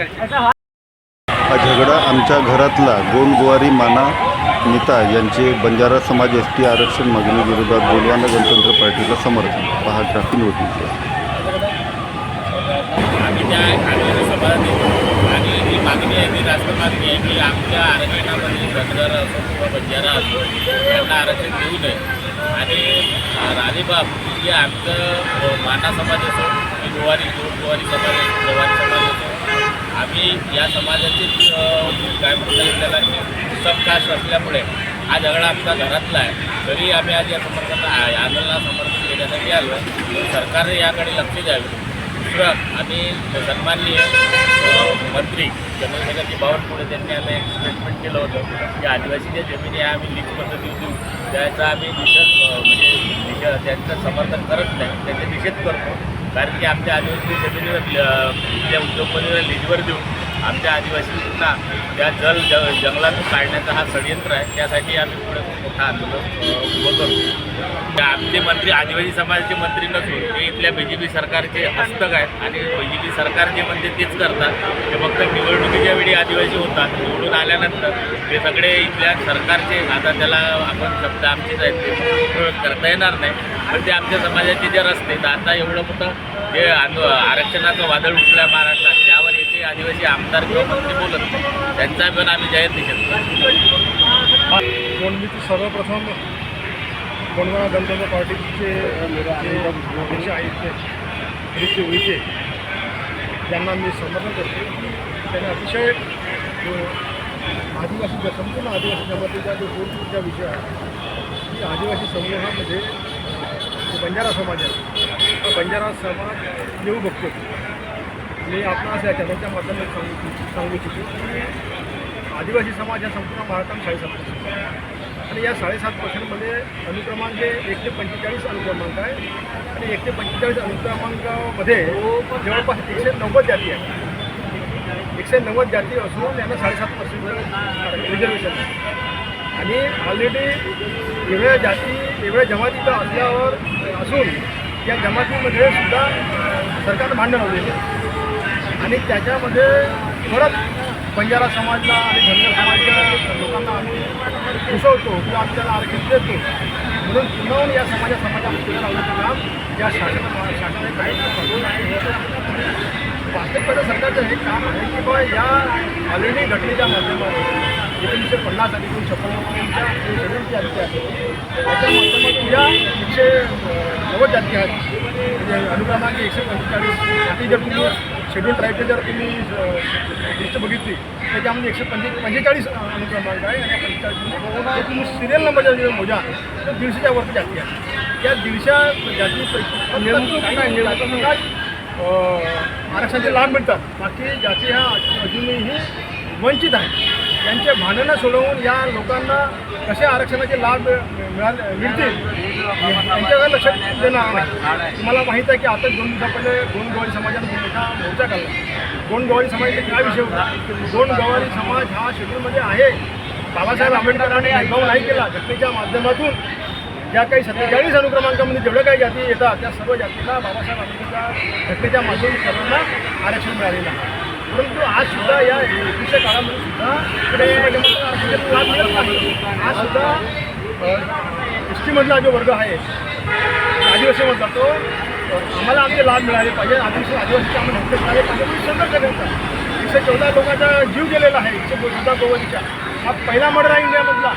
हा झगडा आमच्या घरातला गोंडगुवारी माना नीता यांचे बंजारा समाज एस टी आरक्षण मागणी विरोधात गणतंत्र पार्टीला समर्थन पहा ट्राफिक होती आणि ही मागणी आहे ती आहे की आमच्या आरक्षणामध्ये असो किंवा बंजारा असो आरक्षण देऊ नये. आणि राणीबाब आमचं माना समाज असो की गोवारी गोवारी समाज असो गोवारी समाज असो या समाजातील काय म्हणता त्याला सबकास्ट असल्यामुळे हा झगडा आमचा घरातला आहे. तरी आम्ही आज या समर्थन आ- आंदोलनाला समर्थन देण्यासाठी आलो आहे. सरकारने याकडे लक्ष द्यावे. दुसरं आम्ही सन्माननीय मंत्री चंद्रशेखरजी बावनकुळे त्यांनी आम्ही एक स्टेटमेंट केलं होतं की आदिवासीच्या जमिनी आहे आम्ही लीज पद्धती देऊ. त्याचा आम्ही निषेध म्हणजे निषेध त्यांचं समर्थन करत नाही. त्यांचा निषेध करतो. कारण की आमच्या आदिवासी जमिनीवर उद्योगपतीला लीजवर देऊन आमच्या आदिवासींना त्या जल ज जंगलातून काढण्याचा हा षडयंत्र आहे त्यासाठी आम्ही पुढे मोठा आंदोलन उभं आमचे मंत्री आदिवासी समाजाचे मंत्री नसून ते इथल्या बी जे पी सरकारचे हस्तक आहेत आणि बी जे पी सरकार जे म्हणते तेच करतात. ते फक्त निवडणुकीच्या वेळी आदिवासी होतात. निवडून आल्यानंतर ते सगळे इथल्या सरकारचे आता त्याला आपण शब्द आमचेच आहेत ते करता येणार नाही. पण ते आमच्या समाजाचे जे रस्ते तर आता एवढं मोठं जे आंदो आरक्षणाचं वादळ उठलं आहे महाराष्ट्रात आदिवासी आमदार किंवा मंत्री बोलत त्यांचा पण आम्ही जाहीर निषेध करतो. सर्वप्रथम कोणवा गणतंत्र पार्टीचे अध्यक्ष आहेत ते उईके यांना मी समर्थन करतो. त्याने अतिशय जो आदिवासी संपूर्ण आदिवासी जमातीचा जो पूर्वीचा विषय आहे की आदिवासी समूहामध्ये बंजारा समाज आहे हा बंजारा समाज येऊ बघतो. मी आपणास या चॅनलच्या माध्यमातून सांगू सांगू इच्छितो की आदिवासी समाज हा संपूर्ण भारतात साडेसात पर्सेंट आणि या साडेसात पर्सेंटमध्ये अनुक्रमांक जे एक ते पंचेचाळीस अनुक्रमांक आहे आणि एक ते पंचेचाळीस अनुक्रमांकामध्ये जवळपास एकशे नव्वद जाती आहे एकशे नव्वद जाती असून यांना साडेसात पर्सेंट रिझर्वेशन आणि ऑलरेडी एवढ्या जाती एवढ्या जमातीचा असल्यावर असून या जमातीमध्ये सुद्धा सरकारनं भांडण लावलेलं आहे आणि त्याच्यामध्ये परत बंजारा समाजला आणि धनगर समाजच्या लोकांना आम्ही घुसवतो किंवा आमच्याला त्याला आरक्षण देतो. म्हणून पुन्हा या समाजा समाजामध्ये लावण्याचं काम या शासना शासनाने काही वास्तविकता सरकारचं हे काम आहे की बाबा या ऑलरेडी घटनेच्या माध्यमातून एकोणीसशे पन्नास आणि एकोणीसशे छप्पन्नच्या शेड्यूलची जाती आहे त्याच्या माध्यमातून या एकशे नव्वद जाती आहेत. म्हणजे अनुक्रमांक एकशे पंचेचाळीस जाती जर तुम्ही शेड्यूल ट्राईबचे जर तुम्ही लिस्ट बघितली. त्याच्यामध्ये एकशे पंचे पंचेचाळीस अनुक्रमांक आहे आणि पंचेचाळीस तुम्ही सिरियल नंबर जर मोजा तर दीडशेच्या वरती जाती आहे. त्या दीडशे जाती आरक्षणाचे लाभ मिळतात. बाकी जाती ह्या अजूनही वंचित आहेत. यांचे भांडणं सोडवून या लोकांना कसे आरक्षणाचे लाभ मिळाले मिळतील? यांच्याकडे लक्ष देणार नाही तुम्हाला माहीत आहे की आता दोन दिवसापहिले दोन गवारी समाजाने मोठा मोर्चा काढला. दोन गवारी समाजाचा काय विषय होता? दोन गवारी समाज हा शेड्यूलमध्ये आहे. बाबासाहेब आंबेडकरांनी अनुभव नाही केला. घटनेच्या माध्यमातून ज्या काही सत्तेचाळीस अनुक्रमांकामध्ये जेवढ्या काही जाती येतात त्या सर्व जातीला बाबासाहेब आंबेडकर घटनेच्या माध्यमातून सर्वांना आरक्षण मिळालेलं आहे. परंतु आज सुद्धा या एकवीसच्या काळामध्ये सुद्धा इकडे आज सुद्धा एस टीमधला जो वर्ग आहे आदिवासीमधला तो आम्हाला आमचे लाभ मिळाले पाहिजे. आदिवासी आदिवासीचे आम्हाला हक्क मिळाले पाहिजे. म्हणून संघर्ष करायचा एकशे चौदा लोकांचा जीव गेलेला आहे एकशे चौदा गोवरीच्या हा पहिला मर्डर आहे इंडियामधला.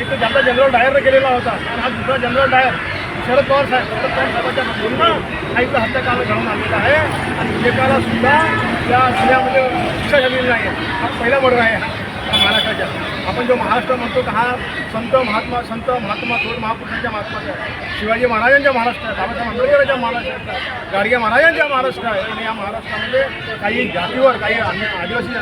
एक तर ज्याचा जनरल डायरनं केलेला होता आणि हा दुसरा जनरल डायर शरद पवार साहेब शरद पवार साहेबांच्या पूर्ण आईचा हत्याकांड घडून आलेला आहे. आणि विवेकाला सुद्धा त्या जिल्ह्यामध्ये शिक्षा झालेली नाही आहे. हा पहिला मर्डर आहे हा. महाराष्ट्राच्या. आपण जो महाराष्ट्र म्हणतो तर हा संत महात्मा संत महात्मा थोर महापुरुषांच्या महात्माचा आहे. शिवाजी महाराजांच्या महाराष्ट्र आहे बाबासाहेब आंबेडकरांच्या महाराष्ट्र आहे गाडगे महाराजांच्या महाराष्ट्र आहे. आणि या महाराष्ट्रामध्ये काही जातीवर काही आदिवासी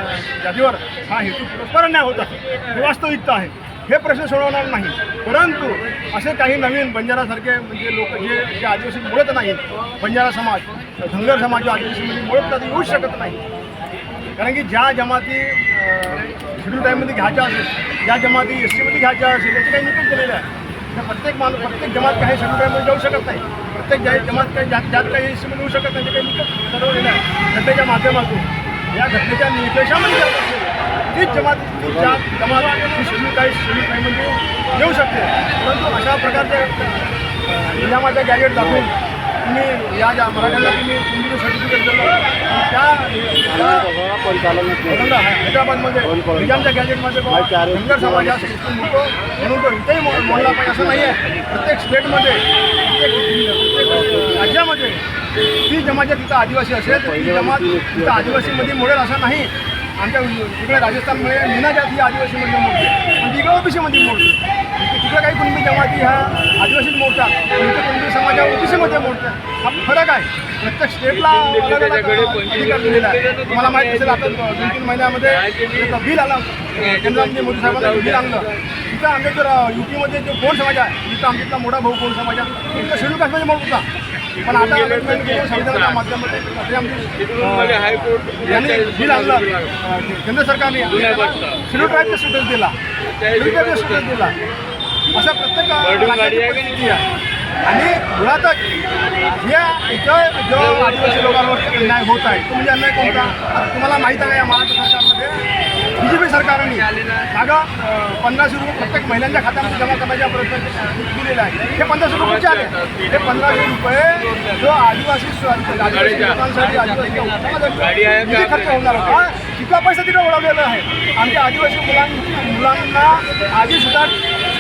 जातीवर हा हेतू पुरस्कार अन्याय होत आहे. ही वास्तविकता आहे. हे प्रश्न सोडवणार नाही. परंतु असे काही नवीन बंजारासारखे म्हणजे लोक जे जे आदिवासी मुळत नाहीत बंजारा समाज धनगर समाज जो आदिवासीमध्ये म्हणजे मुळत नाही येऊ शकत नाही. कारण की ज्या जमाती शेड्यूल टाईममध्ये घ्यायच्या असेल ज्या जमाती एस टीमध्ये घ्यायच्या असेल याचे काही निकट केलेलं आहे. तर प्रत्येक माणूस प्रत्येक जमात काही शेड्यूल टाईममध्ये जाऊ शकत नाही. प्रत्येक ज्या जमात काही ज्या ज्यात काही एस टीमध्ये येऊ शकत नाही ते काही निकट ठरवलेले आहे घटनेच्या माध्यमातून. या घटनेच्या निर्देशामध्ये जात असेल तीच जमात ज्या जात जमात ही शेड्यूल काही शेड्यूल टाईममध्ये म्हणजे येऊ शकते. परंतु अशा प्रकारच्या अ, निजामाच्या गॅजेट दाखवून तुम्ही या ज्या मराठ्यांना तुम्ही तुम्ही सर्टिफिकेट दिलं त्या हैदराबादमध्ये निजामच्या गॅजेटमध्ये धनगर समाज हा सिस्टम म्हणतो म्हणून तो इथेही मो- मोडला पाहिजे असं नाही आहे प्रत्येक स्टेटमध्ये प्रत्येक राज्यामध्ये ती जमात तिथं आदिवासी असेल ती जमात तिथं आदिवासीमध्ये मोडेल असं नाही. आमच्या इकडे राजस्थानमध्ये मीना जात ही आदिवासीमध्ये मोडते आणि तिकडे ओबीसीमध्ये मोडते तिकडे काही कुणबी जमाती ह्या आदिवासीत मोडतात पण इथे कुणबी समाज हा ओबीसीमध्ये मोडतात हा फरक आहे. प्रत्येक स्टेटला अधिकार दिलेला आहे. तुम्हाला माहिती असेल आता दोन तीन महिन्यामध्ये बिल आलं केंद्रामध्ये मोदी साहेबांना बिल आणलं. तिथं आमच्या जर युपीमध्ये जो कोण समाज आहे तिथं आमच्या मोठा भाऊ कोण समाज आहे तिथं शेड्यूल कास्टमध्ये मोड होता. पण आता amendment केलं संविधानाच्या माध्यमातून असे आमचे यांनी बिल आणलं. अं, केंद्र सरकारने शेड्यूल ट्राईबचा स्टेटस दिला. शेड्यूल ट्राईबचा स्टेटस दिला. अशा प्रत्येक राज्याची परिस्थिती आहे. आणि मुळातच या इथं जो आदिवासी लोकांवर अन्याय होत आहे तो म्हणजे अन्याय कोणता? आता तुम्हाला माहीत आहे या महाराष्ट्र बी जे पी सरकारने मागं पंधराशे रुपये प्रत्येक महिलांच्या खात्यामध्ये जमा करण्याचा प्रयत्न दिलेला आहे. हे पंधराशे रुपये आले. हे पंधराशे रुपये जो आदिवासी लोकांसाठी आदिवासी खर्च होणार होता. तिथला पैसा तिथे ओढवलेला आहे. आमच्या आदिवासी मुलां मुलांना आधी सुद्धा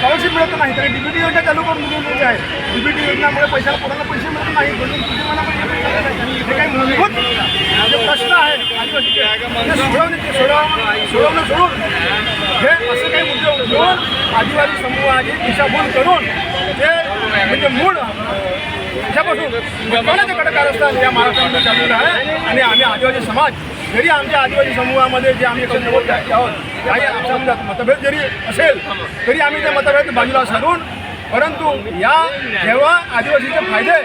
स्कॉलरशिप मिळत नाही. तरी डीबीटी योजना चालू करून दिलेली आहे डीबीटी योजनामुळे पैशाला कोणाला पैसे मिळत नाही. म्हणून तुझे पैसे मिळत नाही. हे काही मूलभूत जे प्रश्न आहेत आदिवासीचे ते सोडवणे ते सोडवणं सोडून हे असं काही मुद्दे घेऊन आदिवासी समूहाची दिशाभूल करून ते म्हणजे मूळ त्याच्यापासून कोणाचं कडक कारस्थान या महाराष्ट्रामध्ये चाललेलं आहे. आणि आम्ही आदिवासी समाज जरी आमच्या आदिवासी समूहामध्ये जे आम्ही एकशे बोलत आहोत काही आमच्या मतभेद जरी असेल तरी आम्ही ते मतभेद बाजूला सारून परंतु या जेव्हा आदिवासीचे फायदे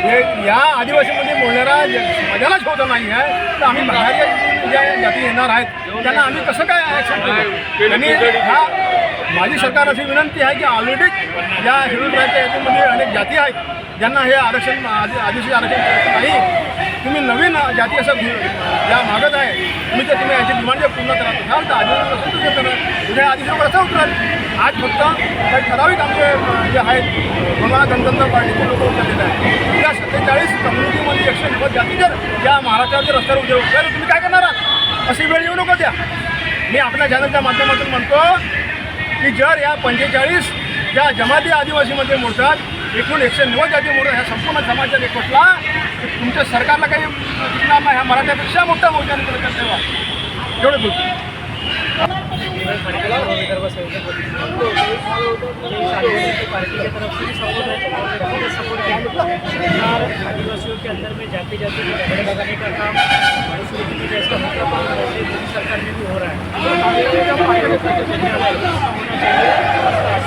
हे या आदिवासीमध्ये बोलणारा जे समाजालाच होत नाही आहे तर आम्ही बाहेर ज्या जाती येणार आहेत त्यांना आम्ही कसं काय ॲक्शन त्यांनी ह्या माझी सरकार अशी विनंती आहे की ऑलरेडी या शेड्यूल ट्राईबच्या याच्यामध्ये अनेक जाती आहेत ज्यांना हे आरक्षण आदि आदिवासी आरक्षण नाही तुम्ही नवीन जाती असं या ज्या मागत आहे. तुम्ही तर तुम्ही याची डिमांड जर पूर्ण करा असाल तर आधी नसून तुम्ही करा उद्या आदिवासी उतराल. आज फक्त काही ठराविक आमचे जे आहेत मला गणतंत्र पार्टीचे लोक उतरलेले आहेत. या सत्तेचाळीस कम्युनिटीमध्ये एकशे नव्वद जाती जर या महाराष्ट्राच्या रस्त्यावर उद्या उतर तुम्ही काय करणार आहात? अशी वेळ येऊ नको द्या. मी आपल्या चॅनलच्या माध्यमातून म्हणतो की जर या पंचेचाळीस ज्या जमाती आदिवासीमध्ये मोडतात एकूण एकशे नव्वद जाती मोर्चा ह्या संपूर्ण समाजाने कोटला तुमच्या सरकारला काही दिसणार नाही ह्या मराठ्यापेक्षा मोठ्या मोर्चाने निघाला ठेवा. एवढं बोलतो. आदिवासियों के अंदर में जाति जाति झगड़े लगाने का काम सरकार में भी हो रहा है।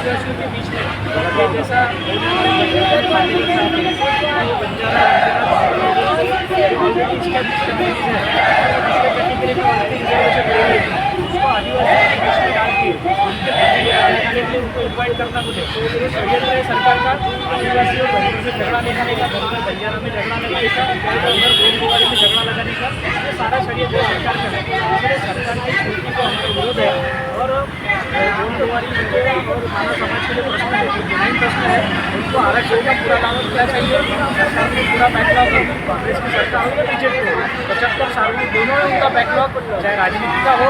आदिवासियों के बीच में ये जैसा आदिवासियों के बीच में डाल के इन्वाइट करना मुझे तो षड्यंत्र है सरकार का आदिवासियों बंधुओं से झगड़ा लगाने का बंधुओं बंजारा में झगड़ा लगाने का उधर गोलकुमारी में झगड़ा लगाने का, ये सारा षड्यंत्र सरकार का है। इसलिए सरकार की नीति को हमारा विरोध है और गोलकुमारी वगैरह और मानव समाज के लिए प्रश्न है। जो ज़मीन प्रश्न है। उनको आरक्षण का पूरा लाभ क्या चाहिए। सरकार ने पूरा बैकलॉग कांग्रेस की सरकार हो या बीजेपी हो पचहत्तर साल में दोनों में उनका बैकलॉग चाहे राजनीति का हो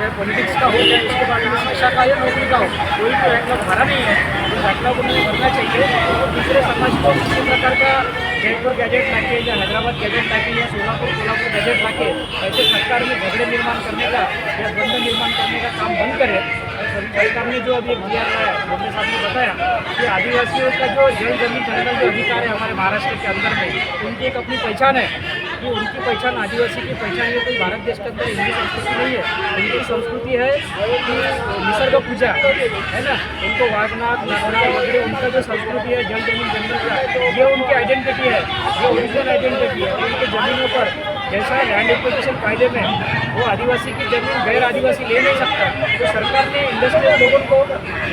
चाहे पॉलिटिक्स का हो चाहे उसके बारे में शिक्षा का या नौकरी का हो, कोई भी बैकलॉग भरा नहीं है। तो बैकलॉग उन्हें भरना चाहिए। और दूसरे समाज को किसी प्रकार का जयपुर गैजेट लाके या हैदराबाद गैजेट लाके या सोलापुर कोल्हापुर गैजेट लाके ऐसे सरकार में झगड़े निर्माण करने का या द्वंद्व निर्माण करने का काम बंद करे। सरकार ने जो अभी दिया है बोलने साहब ने बताया, कि आदिवासियों का जो जल ज़मीन जंगल जो अधिकार है हमारे महाराष्ट्र के अंदर में, उनकी एक अपनी पहचान है। कि उनकी पहचान, आदिवासी की पहचान, ये कोई भारत देश के अंदर हिंदी संस्कृति नहीं है। उनकी संस्कृति है कि निसर्ग पूजा, है ना? उनको वाघनाथ नागना वगैरह, उनका जो संस्कृति है, जल, ज़मीन जंगल का, ये उनकी आइडेंटिटी है। ये ओरिजिनल आइडेंटिटी है। उनकी ज़मीनों पर जैसा लैंड एक्विजिशन कायदे में वो आदिवासी की ज़मीन गैर आदिवासी ले नहीं सकता तो सरकार ने इंडस्ट्रियल लोगों को,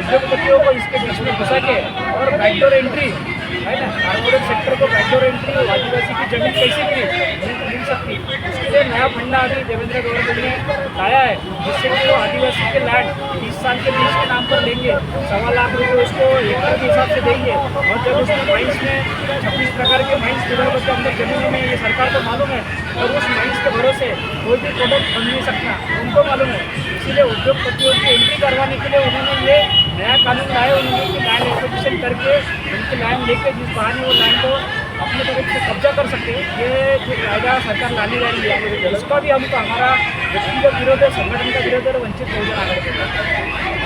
उद्योगपतियों को इसके बीच में घुसा के और बैकडोर एंट्री है ना? कॉर्पोरेट सेक्टर को बैकडोर एंट्री आदिवासी की जमीन कैसे मिली? मिल मिल सकती। उसके उसके लिए नया फंडा अभी देवेंद्र गवर्नमेंट ने लाया है जिससे कि वो आदिवासी के लैंड तीस साल के बीच के नाम पर देंगे। सवा लाख रुपये उसको एकड़ के हिसाब से देंगे। और जब उसमें माइंस में छब्बीस प्रकार के माइंस विदर्भ के अंदर जमीनों में ये सरकार को मालूम है और उस माइंस के भरोसे कोई भी प्रोडक्ट बन नहीं सकता उनको मालूम है। इसीलिए उद्योगपतियों की एंट्री करवाने के लिए उन्होंने ये नया कानून लाया उन्होंने कि लैंड एक्विजिशन करके उनकी लैंड लेके जिस बहाने वो लैंड को अपने तरफ से कब्जा कर सकते हैं ये जो कायदा सरकार लाने जा रही है उसका भी हमको हमारा व्यक्तिगत विरोध है संगठन का विरोध है और वंचित बहुजन आगे